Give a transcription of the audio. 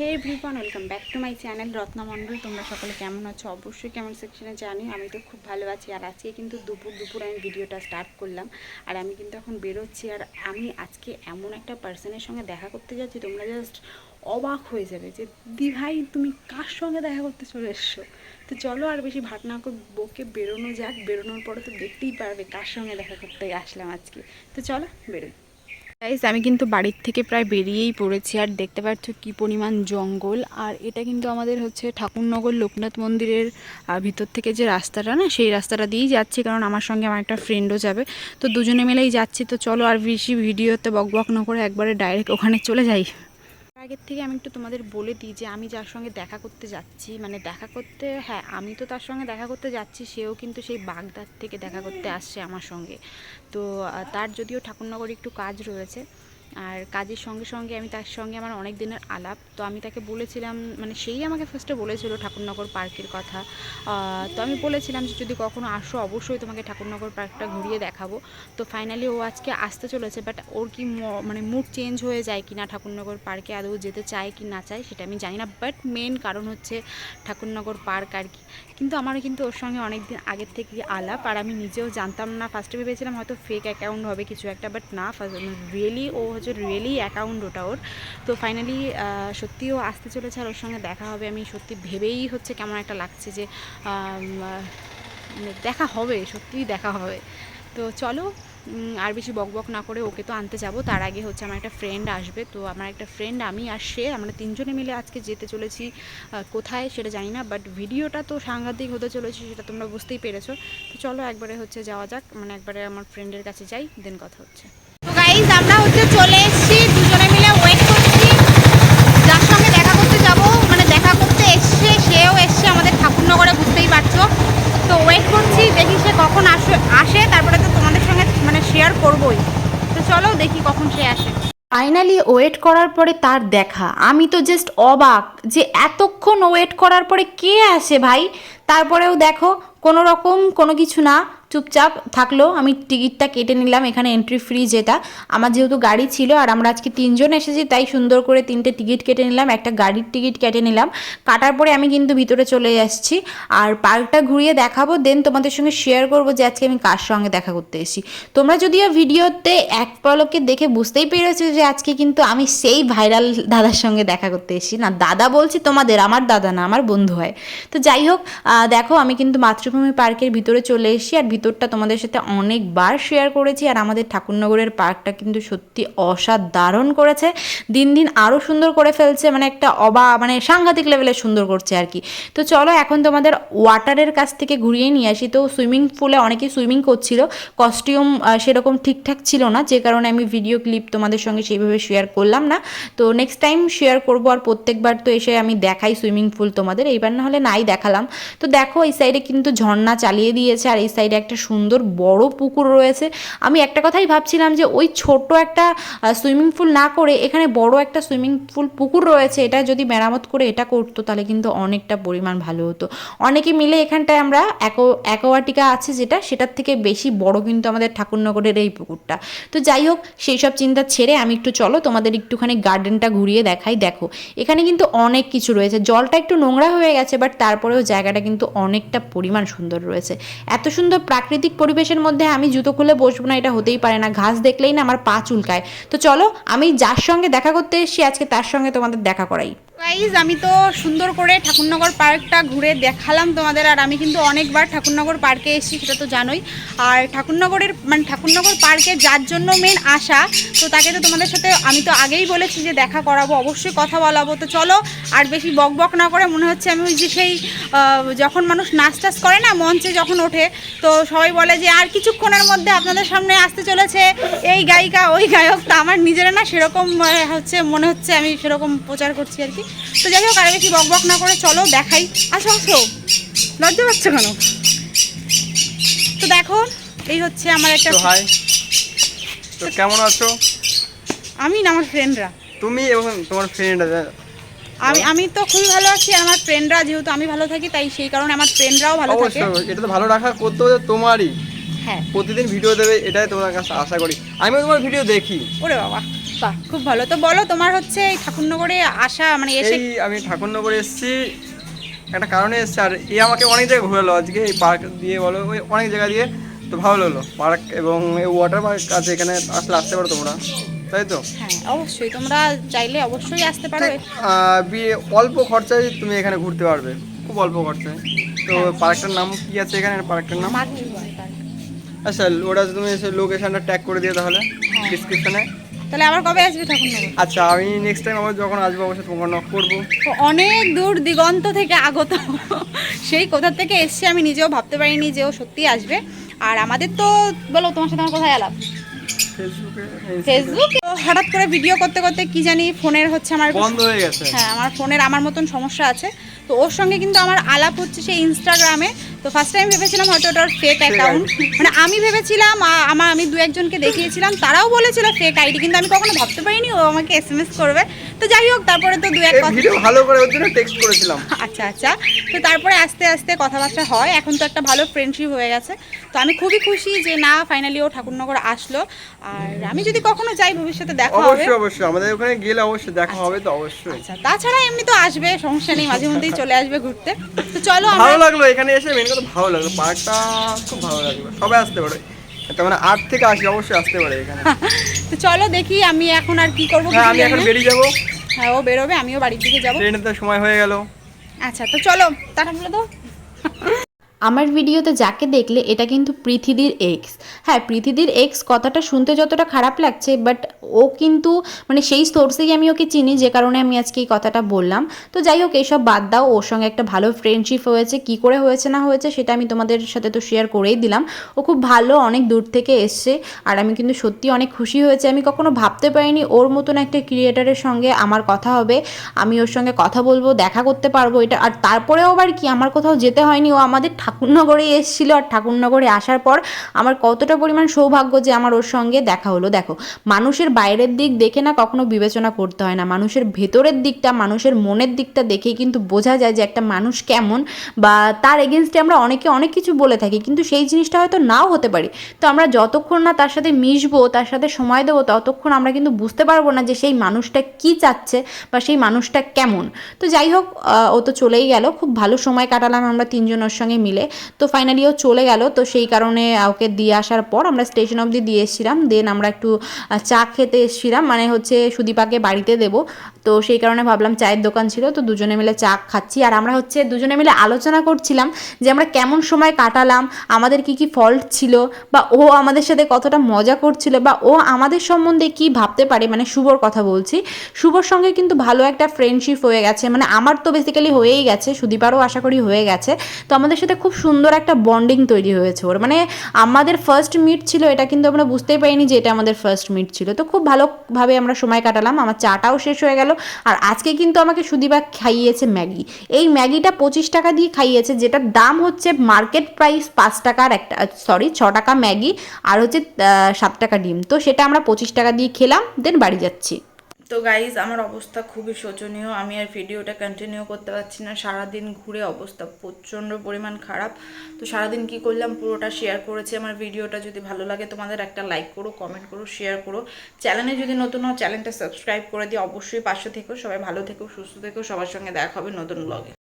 Hey everyone welcome back to my channel Ratnamondal তোমরা সকলে কেমন আছো? অবশ্যই কেমন সেকশনে জানি আমি তো খুব ভালো আছি। আর আজকে কিন্তু দুপুর দুপুর আমি ভিডিওটা স্টার্ট করলাম। আর আমি কিন্তু এখন বেরোচ্ছি। আর আমি আজকে এমন একটা পার্সনের সঙ্গে দেখা করতে যাচ্ছি, তোমরা জাস্ট অবাক হয়ে যাবে যে, দি ভাই, তুমি কার সঙ্গে দেখা করতে চলে এসছো? তো চলো আর বেশি ভাট না করে বকে বেরোনো যাক। বেরোনোর পরে তো দেখতেই পারবে কার সঙ্গে দেখা করতে আসলাম আজকে। তো চলো, বেরোই। গাইজ আমি কিন্তু বাড়ির থেকে প্রায় বেরিয়েই পড়েছি। আর দেখতে পাচ্ছ কি পরিমাণ জঙ্গল। আর এটা কিন্তু আমাদের হচ্ছে ঠাকুরনগর লোকনাথ মন্দিরের ভিতর থেকে যে রাস্তাটা না, সেই রাস্তাটা দিয়েই যাচ্ছি। কারণ আমার সঙ্গে আমার একটা ফ্রেন্ডও যাবে। তো দুজনে মিলেই যাচ্ছি। তো চলো আর বেশি ভিডিওতে বক বক না করে একবারে ডাইরেক্ট ওখানে চলে যাই। আগের থেকে আমি একটু তোমাদের বলে দিই যে আমি যার সঙ্গে দেখা করতে যাচ্ছি মানে দেখা করতে হ্যাঁ আমি তো তার সঙ্গে দেখা করতে যাচ্ছি, সেও কিন্তু সেই বাগদার থেকে দেখা করতে আসছে আমার সঙ্গে। তো তার যদিও ঠাকুরনগরে একটু কাজ রয়েছে আর কাজের সঙ্গে সঙ্গে আমি তার সঙ্গে আমার অনেক দিনের আলাপ। তো আমি তাকে বলেছিলাম মানে সেই আমাকে ফার্স্টে বলেছিল ঠাকুরনগর পার্কের কথা। তো আমি বলেছিলাম যে যদি কখনো আসো, অবশ্যই তোমাকে ঠাকুরনগর পার্কটা ঘুরিয়ে দেখাবো। তো ফাইনালি ও আজকে আসতে চলেছে বাট ওর কি মানে মুড চেঞ্জ হয়ে যায় কি না ঠাকুরনগর পার্কে, আদৌ যেতে চায় কি না চায়, সেটা আমি জানি না। বাট মেন কারণ হচ্ছে ঠাকুরনগর পার্ক আর কি। কিন্তু আমারও কিন্তু ওর সঙ্গে অনেক দিন আগের থেকে আলাপ, আর আমি নিজেও জানতাম না। ফার্স্টে ভেবেছিলাম হয়তো ফেক অ্যাকাউন্ট হবে কিছু একটা বাট না রিয়েলি ও হচ্ছে রিয়েলি অ্যাকাউন্ট ওটা ওর। তো ফাইনালি সত্যি ও আসতে চলেছে আর ওর সঙ্গে দেখা হবে। আমি সত্যি ভেবেই হচ্ছে কেমন একটা লাগছে যে মানে দেখা হবে, সত্যিই দেখা হবে। তো চলো আর বেশি বক বক না করে ওকে তো আনতে যাব। তার আগে হচ্ছে আমার একটা ফ্রেন্ড আসবে। তো আমার একটা ফ্রেন্ড আমি আর সে, আমরা তিনজনে মিলে আজকে যেতে চলেছি কোথায় সেটা জানি না বাট ভিডিওটা তো সাংঘাতিক হতে চলেছে সেটা তোমরা বুঝতেই পেরেছ। তো চলো একবারে হচ্ছে যাওয়া যাক মানে একবারে আমার ফ্রেন্ডের কাছে যাই দেন কথা হচ্ছে তো গাইজ আমরা হচ্ছে চলে এসেছি দুজনে মিলে ওয়েট করছি যার সঙ্গে দেখা করতে যাব মানে দেখা করতে এসছে সেও এসছে আমাদের ঠাকুরনগরে বুঝতেই পারছ তো ওয়েট করছি দেখি সে কখন আসে আসে তারপরে তো তোমাদের সঙ্গে মানে শেয়ার করবোই তো চলো দেখি কখন সে আসে। ফাইনালি ওয়েট করার পরে তার দেখা। আমি তো জাস্ট অবাক যে এতক্ষণ ওয়েট করার পরে কে আসে ভাই? তারপরেও দেখো, কোনো রকম কোনো কিছু না। চুপচাপ থাকল, আমি টিকিটটা কেটে নিলাম, এখানে এন্ট্রি ফ্রি যেটা। আমার যেহেতু গাড়ি ছিল আর আমরা আজকে তিনজন এসেছি, তাই সুন্দর করে তিনটে টিকিট কেটে নিলাম, একটা গাড়ির টিকিট কেটে নিলাম। কাটার পরে আমি কিন্তু ভিতরে চলে আসছি। আর পার্কটা ঘুরিয়ে দেখাবো দেন তোমাদের সঙ্গে শেয়ার করব যে আজকে আমি কার সঙ্গে দেখা করতে এসেছি। তোমরা যদিও ভিডিওতে এক পলকে দেখে বুঝতেই পেরেছ যে আজকে কিন্তু আমি সেই ভাইরাল দাদার সঙ্গে দেখা করতে এসেছি। না, দাদা বলছি তোমাদের, আমার দাদা না, আমার বন্ধু হয়। তো যাই হোক দেখো, আমি কিন্তু মাতৃভূমি পার্কের ভিতরে চলে এসেছি, আর ভিতরটা তোমাদের সাথে অনেকবার শেয়ার করেছি আর আমাদের ঠাকুরনগরের পার্কটা কিন্তু সত্যি অসাধারণ করেছে। দিন দিন আরও সুন্দর করে ফেলছে মানে একটা অবা মানে সাংঘাতিক লেভেলে সুন্দর করছে আর কি। তো চলো এখন তোমাদের ওয়াটারের কাছ থেকে ঘুরিয়ে নিয়ে আসি। তো সুইমিং পুলে অনেকেই সুইমিং করছিল কস্টিউম সেরকম ঠিকঠাক ছিল না, যে কারণে আমি ভিডিও ক্লিপ তোমাদের সঙ্গে সেইভাবে শেয়ার করলাম না। তো নেক্সট টাইম শেয়ার করব আর প্রত্যেকবার তো এসে আমি দেখাই সুইমিং পুল তোমাদের। এইবার না হলে নাই দেখালাম। তো দেখো এই সাইডে কিন্তু ঝর্ণা চালিয়ে দিয়েছে আর এই সাইডে সুন্দর বড় পুকুর রয়েছে। আমি একটা কথাই ভাবছিলাম যে ওই ছোট একটা সুইমিং পুল না করে এখানে বড় একটা সুইমিং পুল পুকুর রয়েছে, এটা যদি মেরামত করে এটা করতো তাহলে কিন্তু অনেকটা পরিমাণ ভালো হতো। অনেকে মিলে এখানটায় আমরা অ্যাকো অ্যাকোয়াটিকা আছে যেটা, সেটার থেকে বেশি বড় কিন্তু আমাদের ঠাকুরনগরের এই পুকুরটা। তো যাই হোক, সেই সব চিন্তা ছেড়ে আমি একটু চলো, তোমাদের একটুখানি গার্ডেনটা ঘুরিয়ে দেখাই। দেখো, এখানে কিন্তু অনেক কিছু রয়েছে। জলটা একটু নোংরা হয়ে গেছে বাট তারপরেও জায়গাটা কিন্তু অনেকটা পরিমাণ সুন্দর রয়েছে। এত সুন্দর প্রাকৃতিক পরিবেশের মধ্যে আমি জুতো খুলে বসবো না, এটা হতেই পারে না। ঘাস দেখলেই না আমার পা চুলকায়। তো চলো, আমি যার সঙ্গে দেখা করতে এসেছি, আজকে তার সঙ্গে তোমাদের দেখা করাই। গাইজ আমি তো সুন্দর করে ঠাকুরনগর পার্কটা ঘুরে দেখালাম তোমাদের, আর আমি কিন্তু অনেকবার ঠাকুরনগর পার্কে এসেছি, সেটা তো জানোই। আর ঠাকুরনগরের মানে ঠাকুরনগর পার্কে যার জন্য মেন আসা তো তাকে তো তোমাদের সাথে আমি তো আগেই বলেছি যে দেখা করাবো, অবশ্যই কথা বলাবো। তো চলো, আর বেশি বক বক না করে মনে হচ্ছে আমি ওই যে সেই যখন মানুষ নাচ টাচ করে না, মঞ্চে যখন ওঠে, তো সবাই বলে যে আর কিছুক্ষণের মধ্যে আপনাদের সামনে আসতে চলেছে। এই গায়িকা, ওই গায়ক, তা আমার নিজেরা না, সেরকম হচ্ছে, মনে হচ্ছে আমি সেরকম প্রচার করছি আর কি। তো যাই হোক আর বেশি বক বক না করে চলো দেখাই। আসো আসো লজ্জা পাচ্ছ কেন? তো দেখো এই হচ্ছে আমার একটা তো হাই তো কেমন আছো? আমি না আমার ফ্রেন্ডরা তুমি এবং তোমার ফ্রেন্ড আমি আমি তো খুবই ভালো আছি আমার ফ্রেন্ডরা যেহেতু আমি ভালো থাকি তাই সেই কারণে আমার ফ্রেন্ডরাও ভালো থাকে। এটা তো ভালো রাখা করতে হবে তোমারই। হ্যাঁ। প্রতিদিন ভিডিও দেবে এটাই তোমার কাছে আশা করি। আমিও তোমার ভিডিও দেখি। ওরে বাবা। বাহ খুব ভালো। তো বলো তোমার হচ্ছে এই ঠাকুরনগরে আসা মানে এসে এই আমি ঠাকুরনগরে এসেছি একটা কারণে এসেছি আর এ আমাকে অনেক জায়গায় ঘুরালো আজকে এই পার্ক দিয়ে বলো ওই অনেক জায়গা দিয়ে তো ভালো লাগল। পার্ক এবং এই ওয়াটার পার্ক আছে এখানে আসলে আসতে পারো তোমরা তাই তো? হ্যাঁ অবশ্যই তোমরা চাইলে অবশ্যই আসতে পারো। বিয়ে অল্প খরচায় তুমি এখানে ঘুরতে পারবে খুব অল্প খরচায়। তো পার্কটার নাম কি আছে এখানে পার্কটার নাম? আচ্ছা ওটা তুমি এসে লোকেশনটা ট্যাগ করে দিও তাহলে ডিসক্রিপশনে তাহলে আবার কবে আসবে ঠাকুরনগর? আচ্ছা আমি নেক্সট টাইম আবার যখন আসব অবশ্যই তোমাকে নক করব। অনেক দূর দিগন্ত থেকে আগত। সেই কোথা থেকে এসছে আমি নিজেও ভাবতে পারিনি যে ও সত্যি আসবে। আর আমাদের তো বলো তোমার সাথে আমার কোথায় আলাপ? ফেসবুকে হঠাৎ করে ভিডিও করতে করতে কি জানি ফোনের হচ্ছে আমার বন্ধ হয়ে গেছে। হ্যাঁ আমার ফোনের আমার মতন সমস্যা আছে। তো ওর সঙ্গে কিন্তু আমার আলাপ হচ্ছে সেই ইনস্টাগ্রামে তো ফার্স্ট টাইম ভেবেছিলাম হয়তো ওটা ফেক অ্যাকাউন্ট মানে আমি ভেবেছিলাম আমার আমি দু একজনকে দেখিয়েছিলাম তারাও বলেছিল ফেক আইডি কিন্তু আমি কখনো ভাবতে পারিনি ও আমাকে এস এম এস করবে। তো যাই হোক তারপরে তো দু এক কথা ভিডিও ভালো করে ওর জন্য টেক্সট করেছিলাম। আচ্ছা আচ্ছা। তো তারপরে আস্তে আস্তে কথাবার্তা হয়। এখন তো একটা ভালো ফ্রেন্ডশিপ হয়ে গেছে। তো আমি খুবই খুশি যে না ফাইনালি ও ঠাকুরনগর আসলো। আর আমি যদি কখনো যাই ভবিষ্যতে দেখা হবে। অবশ্যই অবশ্যই। আমাদের ওখানে গেলে অবশ্যই দেখা হবে তো অবশ্যই। আচ্ছা তাছাড়া এমনি তো আসবে সমস্যা নেই মাঝে মধ্যেই চলে আসবে ঘুরতে। তো চলো ভালো লাগল এখানে এসে মেন কথা ভালো লাগল। পার্কটা খুব ভালো লাগল। সবাই আসতে পারে। তার মানে আট থেকে আসি অবশ্যই আসতে পারে এখানে। তো চলো দেখি আমি এখন আর কি করব হ্যাঁ আমি এখন বেরিয়ে যাব। হ্যাঁ ও বেরোবে আমিও বাড়ির দিকে যাব। ট্রেনের তো সময় হয়ে গেল। আচ্ছা তো চলো টাটা বলে দাও। আমার ভিডিওতে যাকে দেখলে এটা কিন্তু পৃথিবীর এক্স হ্যাঁ পৃথিবীর এক্স কথাটা শুনতে যতটা খারাপ লাগছে বাট ও কিন্তু মানে সেই সোর্সেই আমি ওকে চিনি, যে কারণে আমি আজকে এই কথাটা বললাম। তো যাই হোক এইসব বাদ দাও, ওর সঙ্গে একটা ভালো ফ্রেন্ডশিপ হয়েছে, কি করে হয়েছে, না হয়েছে, সেটা আমি তোমাদের সাথে তো শেয়ার করেই দিলাম। ও খুব ভালো, অনেক দূর থেকে এসছে, আর আমি কিন্তু সত্যি অনেক খুশি হয়েছে। আমি কখনো ভাবতে পারিনি ওর মতন একটা ক্রিয়েটারের সঙ্গে আমার কথা হবে। আমি ওর সঙ্গে কথা বলব, দেখা করতে পারব এটা, আর তারপরেও আবার কি, আমার কোথাও যেতে হয়নি, ও আমাদের ঠাকুরনগরে এসেছিল আর ঠাকুরনগরে আসার পর আমার কতটা পরিমাণ সৌভাগ্য যে আমার ওর সঙ্গে দেখা হলো। দেখো, মানুষের বাইরের দিক দেখে না কখনো বিবেচনা করতে হয় না। মানুষের ভেতরের দিকটা, মানুষের মনের দিকটা দেখেই কিন্তু বোঝা যায় যে একটা মানুষ কেমন বা তার এগেনস্টে আমরা অনেকে অনেক কিছু বলে থাকি, কিন্তু সেই জিনিসটা হয়তো নাও হতে পারে। তো আমরা যতক্ষণ না তার সাথে মিশবো, তার সাথে সময় দেবো, ততক্ষণ আমরা কিন্তু বুঝতে পারব না যে সেই মানুষটা কি চাচ্ছে বা সেই মানুষটা কেমন। তো যাই হোক ও তো চলেই গেল। খুব ভালো সময় কাটালাম আমরা তিনজন ওর সঙ্গে মিলে। তো ফাইনালি ও চলে গেল। তো সেই কারণে ওকে দিয়ে আসার পর আমরা স্টেশন অবধি দিয়ে এসেছিলাম। দেন আমরা একটু চা খেতে এসেছিলাম। মানে হচ্ছে সুদীপাকে বাড়িতে দেব। তো সেই কারণে ভাবলাম চায়ের দোকান ছিল। তো দুজনে মিলে চা খাচ্ছি। আর আমরা হচ্ছে দুজনে মিলে আলোচনা করছিলাম যে আমরা কেমন সময় কাটালাম, আমাদের কি কি ফল্ট ছিল, বা ও আমাদের সাথে কতটা মজা করছিল, বা ও আমাদের সম্বন্ধে কি ভাবতে পারে। মানে শুভর কথা বলছি। শুভর সঙ্গে কিন্তু ভালো একটা ফ্রেন্ডশিপ হয়ে গেছে। মানে আমার তো বেসিক্যালি হয়েই গেছে। সুদীপারও আশা করি হয়ে গেছে। তো আমাদের সাথে খুব সুন্দর একটা বন্ডিং তৈরি হয়েছে ওর। মানে আমাদের ফার্স্ট মিট ছিল, এটা কিন্তু আমরা বুঝতেই পারিনি যে এটা আমাদের ফার্স্ট মিট ছিল। তো খুব ভালোভাবে আমরা সময় কাটালাম, আমার চাটাও শেষ হয়ে গেল। আর আজকে কিন্তু আমাকে সুদীপা খাইয়েছে ম্যাগি। এই ম্যাগিটা পঁচিশ টাকা দিয়ে খাইয়েছে, যেটার দাম হচ্ছে মার্কেট প্রাইস পাঁচ টাকার একটা সরি ছ টাকা ম্যাগি, আর হচ্ছে সাত টাকা ডিম। তো সেটা আমরা পঁচিশ টাকা দিয়ে খেলাম দেন বাড়ি যাচ্ছি। তো গাইজ আমার অবস্থা খুবই শোচনীয়। আমি আর ভিডিওটা কন্টিনিউ করতে পারছি না। সারাদিন ঘুরে অবস্থা প্রচণ্ড পরিমাণ খারাপ। তো সারাদিন কি করলাম, পুরোটা শেয়ার করেছি আমার ভিডিওটা যদি ভালো লাগে তোমাদের একটা লাইক করো কমেন্ট করো শেয়ার করো। চ্যানেলে যদি নতুন হও চ্যানেলটা সাবস্ক্রাইব করে দিয়ে অবশ্যই পাশে থেকো, সবাই ভালো থেকো, সুস্থ থেকো। সবার সঙ্গে দেখা হবে নতুন ব্লগে